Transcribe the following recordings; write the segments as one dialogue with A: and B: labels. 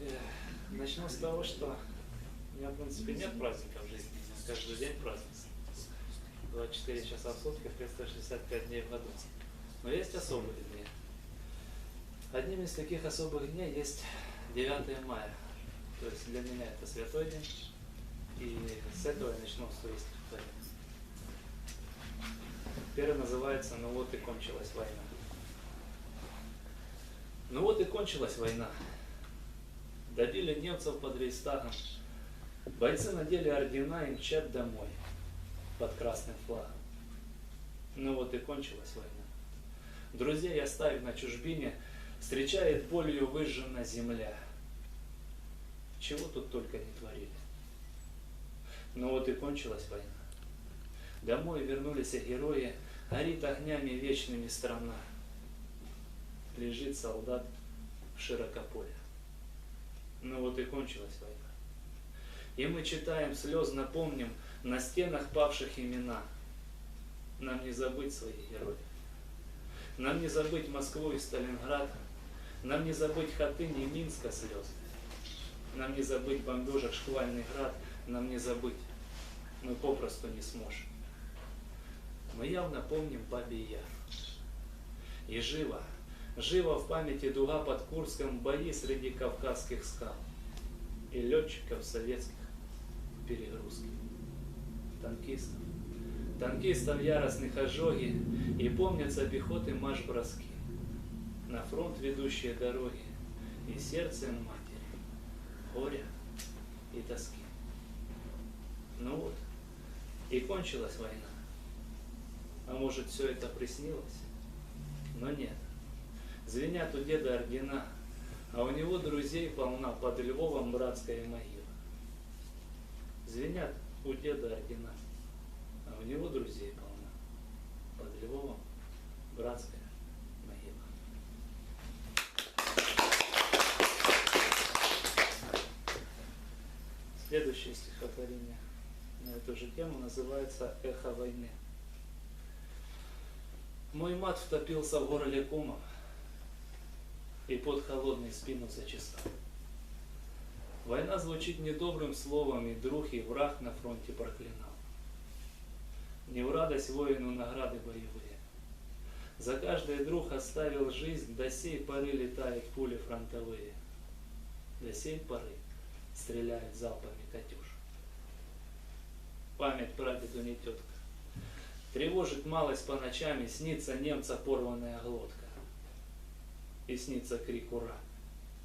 A: Э, Начну с того, что у меня, в принципе, нет праздника в жизни. Каждый день праздник. 24 часа в сутки, 365 дней в году. Но есть особые дни. Одним из таких особых дней есть 9 мая. То есть для меня это святой день. И с этого я начну свое стихотворение. Первый называется «Ну вот и кончилась война». Ну вот и кончилась война. Добили немцев под Рейхстагом. Бойцы надели ордена и мчат домой под красным флагом. Ну вот и кончилась война. Друзей оставив на чужбине, встречает болью выжжена земля. Чего тут только не творили. Ну вот и кончилась война. Домой вернулись герои, горит огнями вечными страна. Лежит солдат в широкополе. Ну вот и кончилась война. И мы читаем, слезно помним на стенах павших имена. Нам не забыть своих героев. Нам не забыть Москву и Сталинград. Нам не забыть Хатынь и Минска слез. Нам не забыть бомбежек шквальный град. Нам не забыть. Мы попросту не сможем. Мы явно помним Бабий Яр. И живо, живо в памяти дуга под Курском бои среди кавказских скал и летчиков советских в перегрузке, танкистов, танкистов яростных ожоги и помнятся пехоты марш-броски, на фронт ведущие дороги и сердцем матери, горя и тоски. Ну вот, и кончилась война. А может, все это приснилось? Но нет. Звенят у деда ордена, а у него друзей полна под Львовом братская могила. Звенят у деда ордена, а у него друзей полна под Львовом братская могила. Следующее стихотворение на эту же тему называется «Эхо войны». Мой мат втопился в горле комов, и под холодный спину зачесал. Война звучит недобрым словом, и друг, и враг на фронте проклинал. Не в радость воину награды боевые. За каждый друг оставил жизнь, до сей поры летают пули фронтовые. До сей поры стреляют залпами Катюш. Память прадеду не тетка. Тревожит малость по ночам, и снится немца порванная глотка. И снится крик ура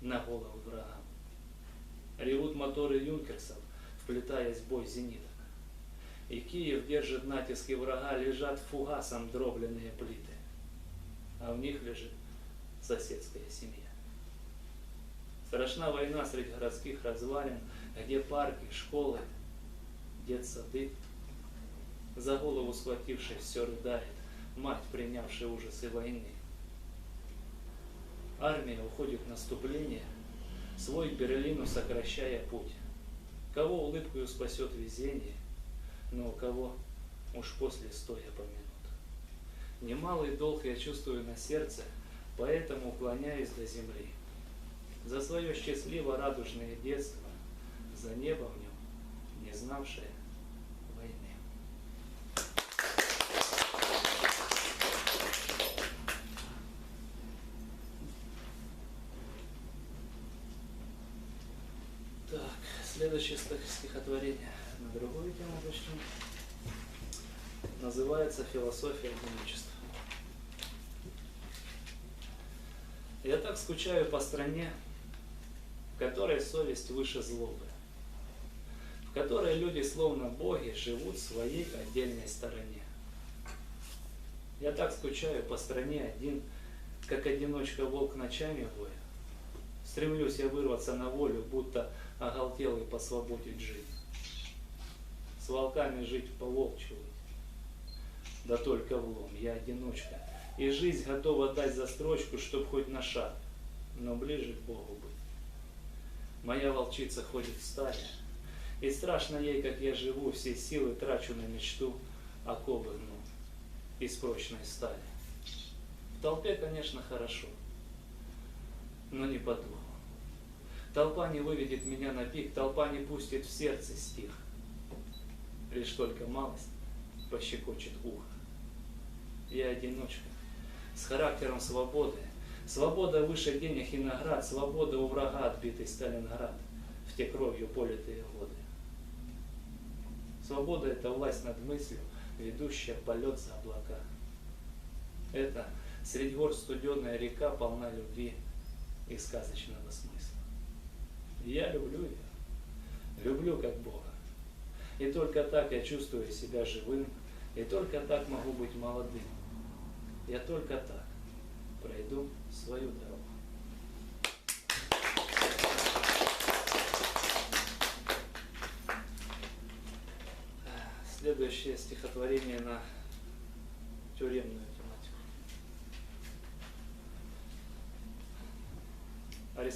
A: на голову врагам. Ревут моторы юнкерсов, вплетаясь в бой зениток. И Киев держит натиски врага, лежат фугасом дробленные плиты. А в них лежит соседская семья. Страшна война среди городских развалин, где парки, школы, детсады. За голову схватившись, все рыдает, мать, принявшая ужасы войны. Армия уходит в наступление, свой Берлину сокращая путь. Кого улыбкою спасет везение, но кого уж после стоя помянут. Немалый долг я чувствую на сердце, поэтому уклоняюсь до земли. За свое счастливо радужное детство, за небо в нем, не знавшее войны. Так, следующее стих- стихотворение на другую тему начнем. Называется «Философия одиночества». Я так скучаю по стране, в которой совесть выше злобы, в которой люди, словно боги, живут в своей отдельной стороне. Я так скучаю по стране один, как одиночка волк ночами воя. Стремлюсь я вырваться на волю, будто оголтелый посвободить жизнь. С волками жить по волчью. Да только влом, я одиночка. И жизнь готова дать за строчку, чтоб хоть на шаг, но ближе к Богу быть. Моя волчица ходит в стаде, и страшно ей, как я живу, все силы трачу на мечту, оковы гну из прочной стали. В толпе, конечно, хорошо, но не по духу. Толпа не выведет меня на пик, толпа не пустит в сердце стих. Лишь только малость пощекочет ухо. Я одиночка, с характером свободы. Свобода выше денег и наград, свобода у врага отбитый Сталинград в те кровью политые годы. Свобода – это власть над мыслью, ведущая полет за облака. Это средь гор студеная река полна любви и сказочного смысла. Я люблю ее, люблю как Бога. И только так я чувствую себя живым, и только так могу быть молодым. Я только так пройду свою дорогу. Следующее стихотворение на тюремную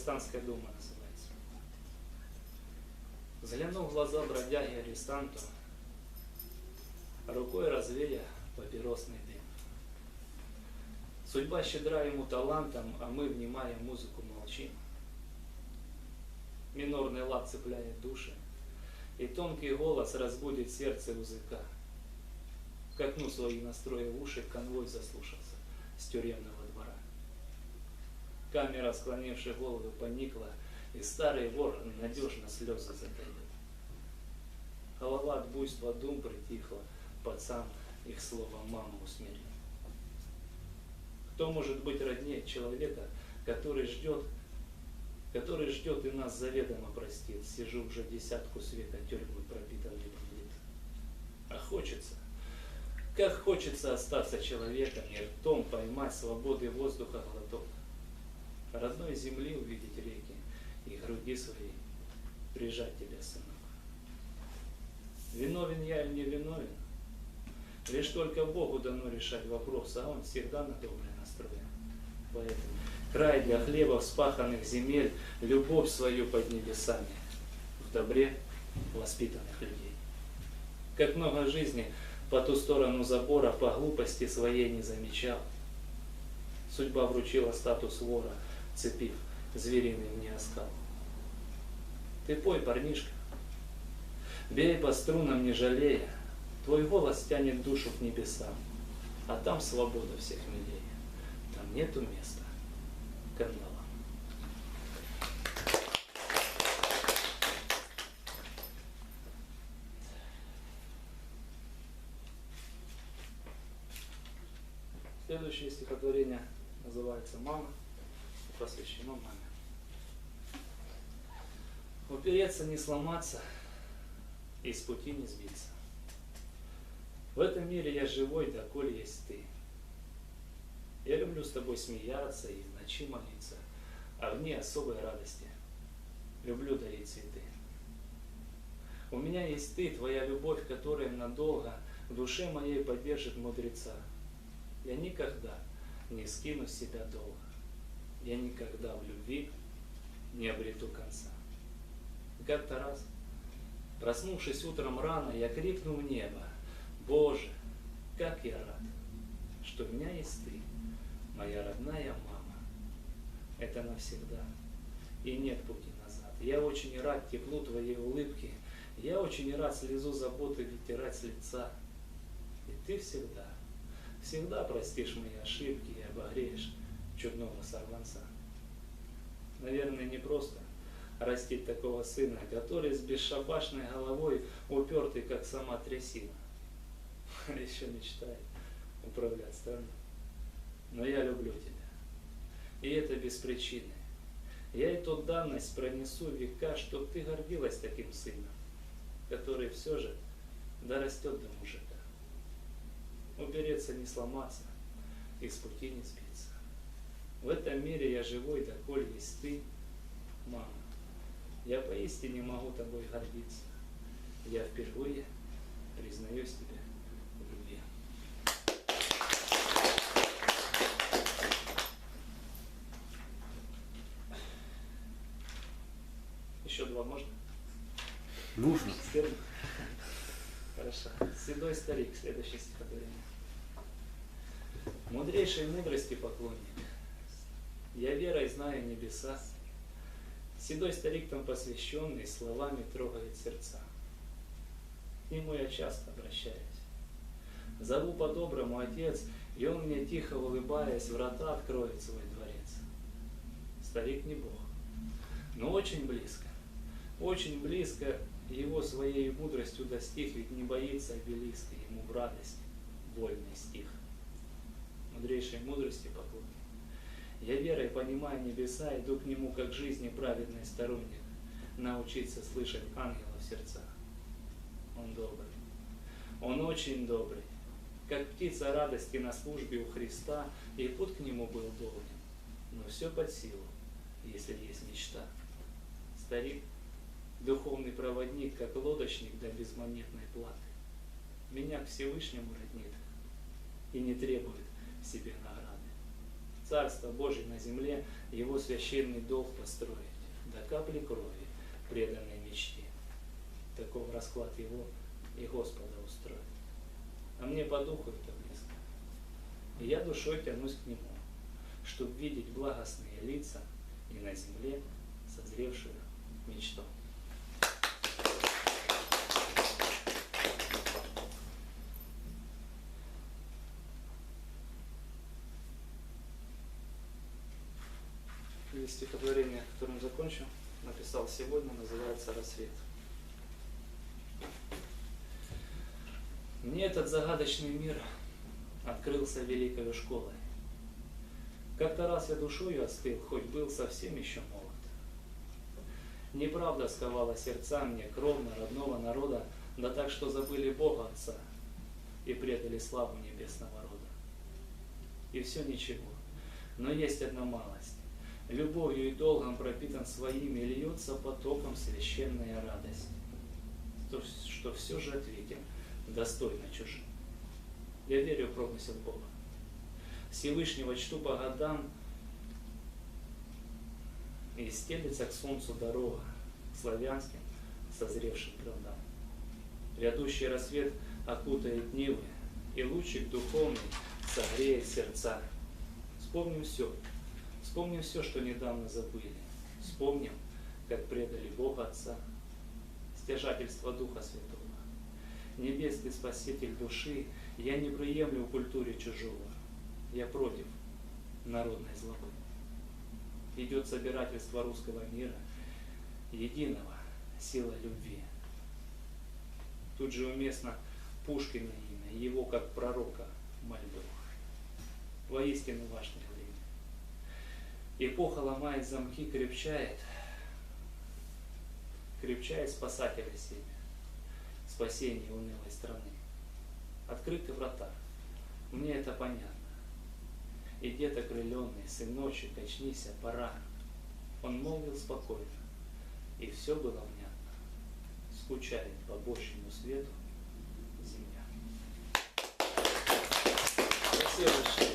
A: тематику. Арестантская дума называется. Взглянув в глаза бродяги арестанту, рукой развея папиросный дым. Судьба щедра ему талантом, а мы, внимая музыку, молчим. Минорный лад цепляет души, и тонкий голос разбудит сердце языка. К окну свои настроя уши, конвой заслушался с тюремного. Камера, склонившая голову, поникла, и старый вор надежно слезы затаил. Голова от буйства дум притихла, пацан их слово маму усмирил. Кто может быть роднее человека, который ждет, который ждет и нас заведомо простит. Сижу уже десятку света тюрьмы пропитанный будет. А хочется, как хочется остаться человеком и ртом поймать свободы воздуха глоток. Родной земли увидеть реки и груди свои прижать тебя, сынок. Виновен я или не виновен? Лишь только Богу дано решать вопрос, а Он всегда на доброе настроен. Поэтому край для хлеба вспаханных земель, любовь свою под небесами, в добре воспитанных людей. Как много жизни по ту сторону забора по глупости своей не замечал. Судьба вручила статус вора, цепив звериный мне оскал. Ты пой, парнишка, бей по струнам не жалея, Твой голос тянет душу к небесам, а там свобода всех милее. Там нету места кандалам. Следующее стихотворение называется «Мама» посвящено маме. Упереться не сломаться и с пути не сбиться. В этом мире я живой, доколе есть ты. Я люблю с тобой смеяться и в ночи молиться, а в ней особой радости. Люблю дарить цветы. У меня есть ты, твоя любовь, которая надолго в душе моей поддержит мудреца. Я никогда не скину себя долго. Я никогда в любви не обрету конца. Как-то раз, проснувшись утром рано, я крикнул в небо, Боже, как я рад, что у меня есть ты, моя родная мама. Это навсегда. И нет пути назад. Я очень рад теплу твоей улыбки. Я очень рад слезу заботы вытирать с лица. И ты всегда, всегда простишь мои ошибки и обогреешь чудного сорванца. Наверное, не просто растить такого сына, который с бесшабашной головой упертый, как сама трясина. еще мечтает управлять страной. Но я люблю тебя. И это без причины. Я эту данность пронесу века, чтоб ты гордилась таким сыном, который все же дорастет до мужика. Убереться не сломаться, и с пути не сбиться. В этом мире я живой, доколе есть ты, мама. Я поистине могу тобой гордиться. Я впервые признаюсь тебе Еще два можно?
B: Нужно.
A: Хорошо. Седой старик, следующее стихотворение. Мудрейшей мудрости поклонник, я верой знаю небеса, Седой старик там посвященный словами трогает сердца. К нему я часто обращаюсь. Зову по-доброму отец, и он мне тихо улыбаясь, врата откроет свой дворец. Старик не бог, но очень близко, очень близко его своей мудростью достиг, ведь не боится обелиска, ему в радость вольный стих. Мудрейшей мудрости поклонник. Я верой понимая небеса, иду к нему, как жизни праведный сторонник, научиться слышать ангела в сердцах. Он добрый, он очень добрый, как птица радости на службе у Христа, и путь к нему был долгим, но все под силу, если есть мечта. Старик, духовный проводник, как лодочник до безмонетной платы, меня к Всевышнему роднит и не требует себе награды. Царство Божие на земле, его священный долг построить, до капли крови, преданной мечте. Таков расклад его и Господа устроит. А мне по духу это близко. И я душой тянусь к нему, чтобы видеть благостные лица и на земле созревшую мечту. И стихотворение, которым закончу, написал сегодня, называется «Рассвет». Мне этот загадочный мир открылся великой школой. Как-то раз я душою остыл, хоть был совсем еще молод. Неправда сковала сердца мне кровно родного народа, да так, что забыли Бога Отца и предали славу небесного рода. И все ничего, но есть одна малость. Любовью и долгом пропитан своими, льется потоком священная радость, то, что все же ответим достойно чужим. Я верю в промысел Бога. Всевышнего чту по годам, и стелится к солнцу дорога, к славянским созревшим правдам. Грядущий рассвет окутает Нивы, и лучик духовный согреет сердца. Вспомним все, вспомним все, что недавно забыли. Вспомним, как предали Бога Отца, стяжательство Духа Святого. Небесный Спаситель души, я не приемлю в культуре чужого, я против народной злобы идет собирательство русского мира, единого, сила любви. Тут же уместно Пушкина имя, его как пророка мольбы. Воистину время. Эпоха ломает замки, крепчает, крепчает спасателя семя, спасение унылой страны. Открыты врата. Мне это понятно. И дед окрыленный, сын ночи, качнися, пора. Он молвил спокойно, и все было внятно. Скучает по Божьему свету земля. Спасибо большое.